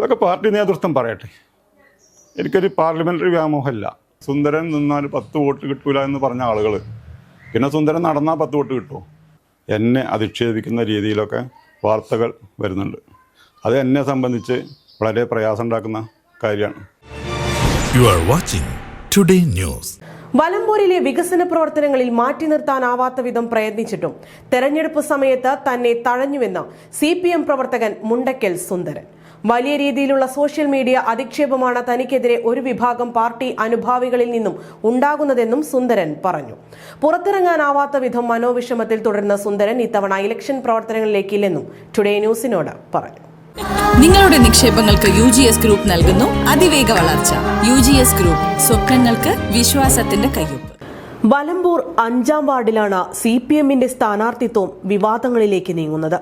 അതൊക്കെ പാർട്ടി നേതൃത്വം പറയട്ടെ. എനിക്കൊരു പാർലമെന്ററി വ്യാമോഹമല്ല. സുന്ദരൻ നിന്നാൽ പത്ത് വോട്ട് കിട്ടൂല എന്ന് പറഞ്ഞ ആളുകൾ പിന്നെ സുന്ദരൻ നടന്നാൽ പത്ത് വോട്ട് കിട്ടുമോ എന്നെ അധിക്ഷേപിക്കുന്ന രീതിയിലൊക്കെ വാർത്തകൾ വരുന്നുണ്ട്. അത് എന്നെ സംബന്ധിച്ച് വളരെ പ്രയാസം ഉണ്ടാക്കുന്ന കാര്യമാണ്. You are watching today news വലമ്പൂരിലെ വികസന പ്രവർത്തനങ്ങളിൽ മാറ്റി നിർത്താനാവാത്ത വിധം പ്രയത്നിച്ചിട്ടും തെരഞ്ഞെടുപ്പ് സമയത്ത് തന്നെ തഴഞ്ഞുവെന്ന് സി പി എം പ്രവർത്തകൻ മുണ്ടക്കൽ സുന്ദരൻ. വലിയ രീതിയിലുള്ള സോഷ്യൽ മീഡിയ അധിക്ഷേപമാണ് തനിക്കെതിരെ ഒരു വിഭാഗം പാർട്ടി അനുഭാവികളിൽ നിന്നും ഉണ്ടാകുന്നതെന്നും സുന്ദരൻ പറഞ്ഞു. പുറത്തിറങ്ങാനാവാത്ത വിധം മനോവിഷമത്തിൽ തുടരുന്ന സുന്ദരൻ ഇത്തവണ ഇലക്ഷൻ പ്രവർത്തനങ്ങളിലേക്കില്ലെന്നും ടുഡേ ന്യൂസിനോട് പറഞ്ഞു. നിങ്ങളുടെ നിക്ഷേപങ്ങൾക്ക് യു ജി എസ് ഗ്രൂപ്പ് നൽകുന്നു. അതിവേഗ വളർച്ച. യു ജി എസ് ഗ്രൂപ്പ് സ്വപ്നങ്ങൾക്ക് വിശ്വാസത്തിന്റെ കയ്യൊപ്പ്. വലമ്പൂർ അഞ്ചാം വാർഡിലാണ് സി പി എമ്മിന്റെ സ്ഥാനാർത്ഥിത്വം വിവാദങ്ങളിലേക്ക് നീങ്ങുന്നത്.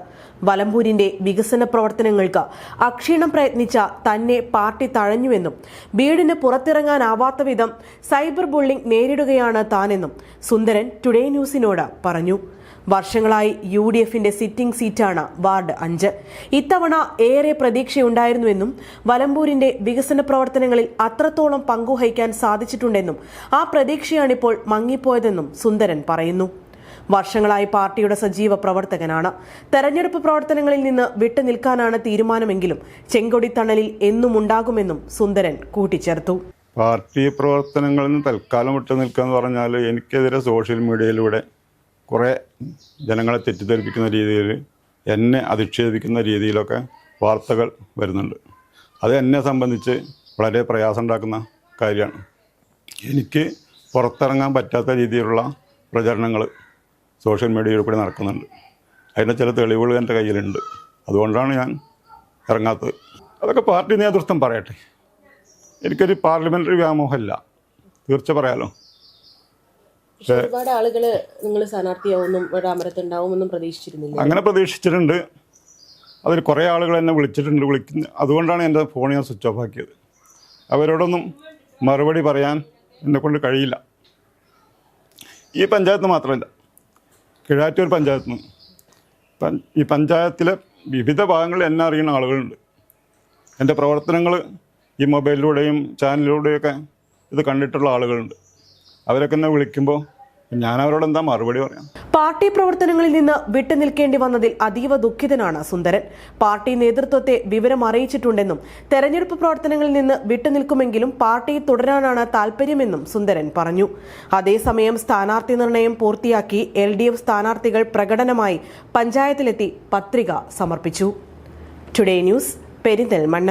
വലമ്പൂരിന്റെ വികസന പ്രവർത്തനങ്ങൾക്ക് അക്ഷീണം പ്രയത്നിച്ച തന്നെ പാർട്ടി തഴഞ്ഞുവെന്നും വീടിന് പുറത്തിറങ്ങാനാവാത്ത വിധം സൈബർ ബുള്ളിംഗ് നേരിടുകയാണ് താനെന്നും സുന്ദരൻ ടുഡേ ന്യൂസിനോട് പറഞ്ഞു. വർഷങ്ങളായി യു ഡി എഫിന്റെ സിറ്റിംഗ് സീറ്റാണ് വാർഡ് അഞ്ച്. ഇത്തവണ ഏറെ പ്രതീക്ഷയുണ്ടായിരുന്നുവെന്നും വലമ്പൂരിന്റെ വികസന പ്രവർത്തനങ്ങളിൽ അത്രത്തോളം പങ്കുവഹിക്കാൻ സാധിച്ചിട്ടുണ്ടെന്നും ആ പ്രതീക്ഷയാണിപ്പോൾ മങ്ങിപ്പോയതെന്നും സുന്ദരൻ പറയുന്നു. വർഷങ്ങളായി പാർട്ടിയുടെ സജീവ പ്രവർത്തകനാണ്. തെരഞ്ഞെടുപ്പ് പ്രവർത്തനങ്ങളിൽ നിന്ന് വിട്ടുനിൽക്കാനാണ് തീരുമാനമെങ്കിലും ചെങ്കൊടി തണലിൽ എന്നും ഉണ്ടാകുമെന്നും സുന്ദരൻ കൂട്ടിച്ചേർത്തു. പാർട്ടി പ്രവർത്തനങ്ങളിൽ നിന്ന് തൽക്കാലം വിട്ടു നിൽക്കുക എന്ന് പറഞ്ഞാൽ എനിക്കെതിരെ സോഷ്യൽ മീഡിയയിലൂടെ കുറേ ജനങ്ങളെ തെറ്റിദ്ധരിപ്പിക്കുന്ന രീതിയിൽ എന്നെ അധിക്ഷേപിക്കുന്ന രീതിയിലൊക്കെ വാർത്തകൾ വരുന്നുണ്ട്. അത് എന്നെ സംബന്ധിച്ച് വളരെ പ്രയാസം ഉണ്ടാക്കുന്ന കാര്യമാണ്. എനിക്ക് പുറത്തിറങ്ങാൻ പറ്റാത്ത രീതിയിലുള്ള പ്രചരണങ്ങൾ സോഷ്യൽ മീഡിയയിൽ കൂടി നടക്കുന്നുണ്ട്. അതിന്റെ ചില തെളിവുകൾ എന്റെ കയ്യിലുണ്ട്. അതുകൊണ്ടാണ് ഞാൻ ഇറങ്ങാത്തത്. അതൊക്കെ പാർട്ടി നേതൃത്വം പറയട്ടെ. എനിക്കൊരു പാർലമെന്ററി വ്യാമോഹമല്ല. തീർച്ച പറയാലോ. പക്ഷെ ഒരുപാട് ആളുകൾ നിങ്ങൾ സ്ഥാനാർത്ഥിയാവുമെന്നും ഇവിടെ അമരത്തുണ്ടാവുമെന്നും പ്രതീക്ഷിച്ചിരുന്നില്ല? അങ്ങനെ പ്രതീക്ഷിച്ചിട്ടുണ്ട്. അതിൽ കുറേ ആളുകൾ എന്നെ വിളിച്ചിട്ടുണ്ട്. വിളിക്കുന്ന അതുകൊണ്ടാണ് എന്റെ ഫോൺ ഞാൻ സ്വിച്ച് ഓഫ് ആക്കിയത്. അവരോടൊന്നും മറുപടി പറയാൻ എന്നെക്കൊണ്ട് കഴിയില്ല. ഈ പഞ്ചായത്ത് മാത്രമല്ല കിഴാറ്റൂർ പഞ്ചായത്ത് ഈ പഞ്ചായത്തിലെ വിവിധ ഭാഗങ്ങളിൽ എന്നെ അറിയുന്ന ആളുകളുണ്ട്. എന്റെ പ്രവർത്തനങ്ങൾ ഈ മൊബൈലിലൂടെയും ചാനലിലൂടെയൊക്കെ ഇത് കണ്ടിട്ടുള്ള ആളുകളുണ്ട്. അവരൊക്കെ എന്നെ വിളിക്കുമ്പോൾ ഞാൻ അവരോട് എന്താ മറുപടി പറയാം? പാർട്ടി പ്രവർത്തനങ്ങളിൽ നിന്ന് വിട്ടുനിൽക്കേണ്ടി വന്നതിൽ അതീവ ദുഃഖിതനാണ് സുന്ദരൻ. പാർട്ടി നേതൃത്വത്തെ വിവരം അറിയിച്ചിട്ടുണ്ടെന്നും തെരഞ്ഞെടുപ്പ് പ്രവർത്തനങ്ങളിൽ നിന്ന് വിട്ടുനിൽക്കുമെങ്കിലും പാർട്ടി തുടരാനാണ് താൽപര്യമെന്നും സുന്ദരൻ പറഞ്ഞു. അതേസമയം സ്ഥാനാർത്ഥി നിർണയം പൂർത്തിയാക്കി എൽ ഡി എഫ് സ്ഥാനാർത്ഥികൾ പ്രകടനമായി പഞ്ചായത്തിലെത്തി പത്രിക സമർപ്പിച്ചു. Today news Perinthalmanna